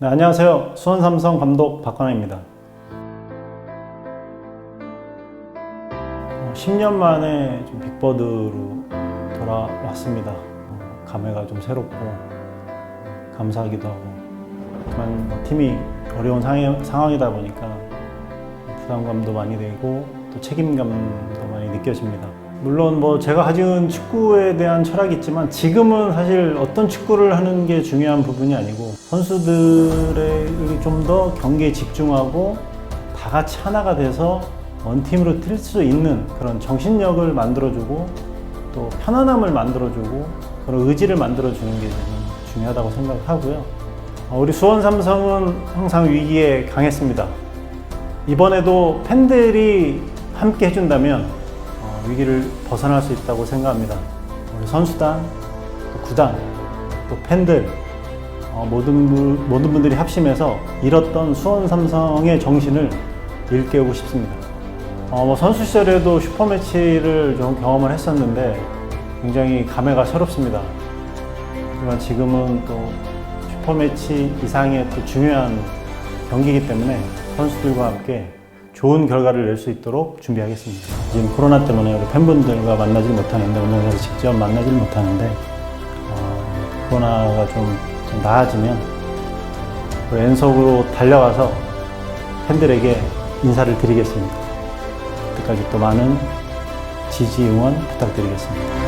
네, 안녕하세요. 수원 삼성 감독 박관아입니다. 어, 10년 만에 좀 빅버드로 돌아왔습니다. 어, 감회가 좀 새롭고 어, 감사하기도 하고 하지만 뭐 팀이 어려운 상황, 상황이다 보니까 부담감도 많이 되고 또 책임감도 많이 느껴집니다. 물론 뭐 제가 가진 축구에 대한 철학이 있지만 지금은 사실 어떤 축구를 하는 게 중요한 부분이 아니고 선수들의 좀 더 경기에 집중하고 다 같이 하나가 돼서 원팀으로 뛸 수 있는 그런 정신력을 만들어주고 또 편안함을 만들어주고 그런 의지를 만들어주는 게 중요하다고 생각하고요. 어, 우리 수원 삼성은 항상 위기에 강했습니다. 이번에도 팬들이 함께 해준다면 어, 위기를 벗어날 수 있다고 생각합니다. 우리 선수단, 또 구단, 또 팬들, 어, 모든, 분- 모든 분들이 합심해서 잃었던 수원 삼성의 정신을 일깨우고 싶습니다. 어, 뭐 선수 시절에도 슈퍼매치를 좀 경험을 했었는데 굉장히 감회가 새롭습니다. 하지만 지금은 또 슈퍼매치 이상의 또 중요한 경기이기 때문에 선수들과 함께 좋은 결과를 낼 수 있도록 준비하겠습니다. 지금 코로나 때문에 우리 팬분들과 만나지 못하는데 운동장에서 직접 만나지 못하는데 어, 코로나가 좀, 좀 나아지면 우리 연속으로 달려가서 팬들에게 인사를 드리겠습니다. 그때까지 또 많은 지지 응원 부탁드리겠습니다.